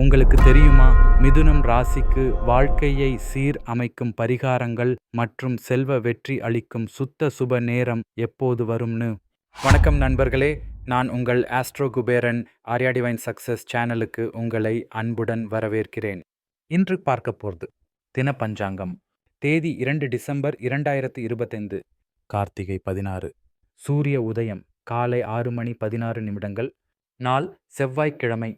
உங்களுக்கு தெரியுமா? மிதுனம் ராசிக்கு வாழ்க்கையை சீர் அமைக்கும் பரிகாரங்கள் மற்றும் செல்வ வெற்றி அளிக்கும் சுத்த சுப நேரம் எப்போது வரும்னு? வணக்கம் நண்பர்களே நான் உங்கள் astro Kuberan Arya divine success சேனலுக்கு உங்களை அன்புடன் வரவேற்கிறேன். இன்று பார்க்க போகிறது தின பஞ்சாங்கம் தேதி இரண்டு டிசம்பர் இரண்டாயிரத்து இருபத்தைந்து கார்த்திகை பதினாறு. சூரிய உதயம் காலை ஆறு மணி பதினாறு நிமிடங்கள். நாள் செவ்வாய்க்கிழமை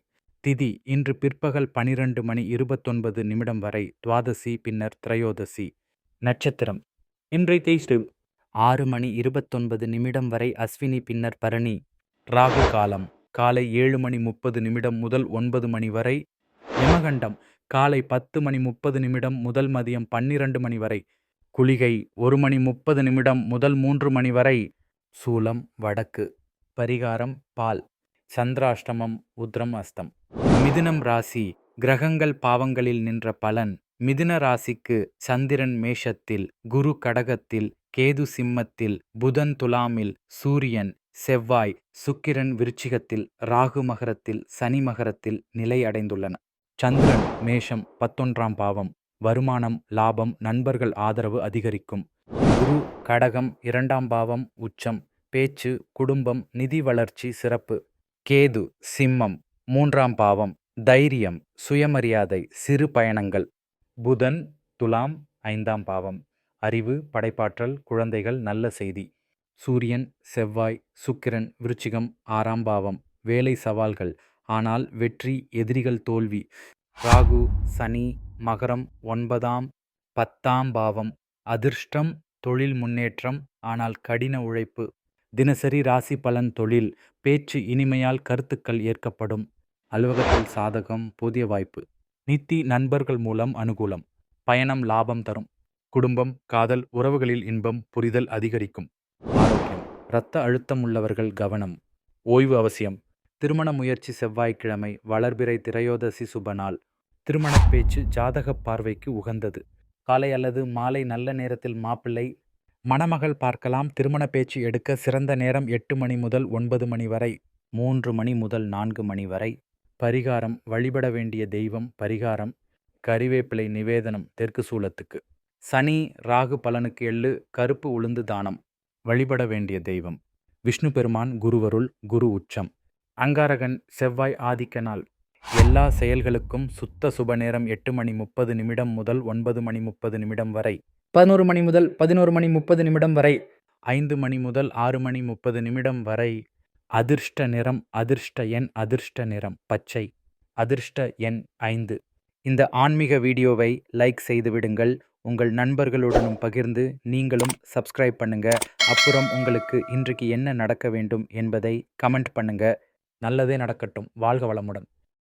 திதி இன்று பிற்பகல் பனிரெண்டு மணி இருபத்தொன்பது நிமிடம் வரை துவாதசி பின்னர் திரையோதசி. நட்சத்திரம். இன்றை தேய்ஸ்டு. ஆறு மணி இருபத்தொன்பது நிமிடம் வரை அஸ்வினி பின்னர் பரணி. ராகு காலம். காலை ஏழு மணி முப்பது நிமிடம் முதல் ஒன்பது மணி வரை யமகண்டம். காலை பத்து மணி முப்பது நிமிடம் முதல் மதியம் பன்னிரண்டு மணி வரை குளிகை. ஒரு மணி முப்பது நிமிடம் முதல் மூன்று மணி வரை சூலம் வடக்கு. பரிகாரம் பால். சந்திராஷ்டமம் உத்ரம் அஸ்தம். மிதுனம் ராசி கிரகங்கள் பாவங்களில் நின்ற பலன். மிதுன ராசிக்கு சந்திரன் மேஷத்தில் குரு கடகத்தில் கேது சிம்மத்தில் புதன் துலாமில் சூரியன் செவ்வாய் சுக்கிரன் விருச்சிகத்தில் ராகு மகரத்தில் சனி மகரத்தில் நிலை அடைந்துள்ளன. சந்திரன் மேஷம் பத்தொன்றாம் பாவம். வருமானம் லாபம் நண்பர்கள் ஆதரவு அதிகரிக்கும். குரு கடகம் இரண்டாம் பாவம் உச்சம் பேச்சு குடும்பம் நிதி வளர்ச்சி சிறப்பு. கேது சிம்மம் மூன்றாம் பாவம் தைரியம் சுயமரியாதை சிறு பயணங்கள். புதன் துலாம் ஐந்தாம் பாவம். அறிவு படைப்பாற்றல் குழந்தைகள் நல்ல செய்தி. சூரியன் செவ்வாய் சுக்கிரன் விருச்சிகம் ஆறாம் பாவம். வேலை சவால்கள். ஆனால் வெற்றி எதிரிகள் தோல்வி. ராகு சனி மகரம் ஒன்பதாம் பத்தாம் பாவம். அதிர்ஷ்டம் தொழில் முன்னேற்றம். ஆனால் கடின உழைப்பு. தினசரி ராசி பலன் தொழில் பேச்சு இனிமையால் கருத்துக்கள் ஏற்கப்படும். அலுவலகத்தில் சாதகம் புதிய வாய்ப்பு. நித்தி நண்பர்கள் மூலம் அனுகூலம். பயணம் லாபம் தரும். குடும்பம் காதல் உறவுகளில் இன்பம் புரிதல் அதிகரிக்கும். ஆரோக்கியம். இரத்த அழுத்தம் உள்ளவர்கள் கவனம். ஓய்வு அவசியம். திருமண முயற்சி செவ்வாய்க்கிழமை வளர்பிறை திரையோதசி சுப நாள். திருமண பேச்சு ஜாதக பார்வைக்கு உகந்தது. காலை அல்லது மாலை நல்ல நேரத்தில் மாப்பிள்ளை மணமகள் பார்க்கலாம். திருமண பேச்சு எடுக்க சிறந்த நேரம் எட்டு மணி முதல் ஒன்பது மணி வரை மூன்று மணி முதல் நான்கு மணி வரை. பரிகாரம் வழிபட வேண்டிய தெய்வம் பரிகாரம் கறிவேப்பிலை நிவேதனம் தெற்கு சூலத்துக்கு. சனி ராகு பலனுக்கு எள்ளு கருப்பு உளுந்து தானம் வழிபட வேண்டிய தெய்வம். விஷ்ணு பெருமான் குருவருள் குரு உச்சம். அங்காரகன் செவ்வாய் ஆதிக்க நாள். எல்லா செயல்களுக்கும் சுத்த சுப நேரம் எட்டு மணி முப்பது நிமிடம் முதல் ஒன்பது மணி முப்பது நிமிடம் வரை. பதினோரு மணி முதல் பதினோரு மணி முப்பது நிமிடம் வரை. ஐந்து மணி முதல் ஆறு மணி முப்பது நிமிடம் வரை. அதிர்ஷ்ட நிறம் அதிர்ஷ்ட எண் அதிர்ஷ்ட நிறம் பச்சை. அதிர்ஷ்ட எண் ஐந்து. இந்த ஆன்மீக வீடியோவை லைக் செய்து விடுங்கள். உங்கள் நண்பர்களுடனும் பகிர்ந்து நீங்களும் சப்ஸ்கிரைப் பண்ணுங்க. அப்புறம் உங்களுக்கு இன்றைக்கு என்ன நடக்க வேண்டும் என்பதை கமெண்ட் பண்ணுங்க. நல்லதே நடக்கட்டும். வாழ்க வளமுடன்.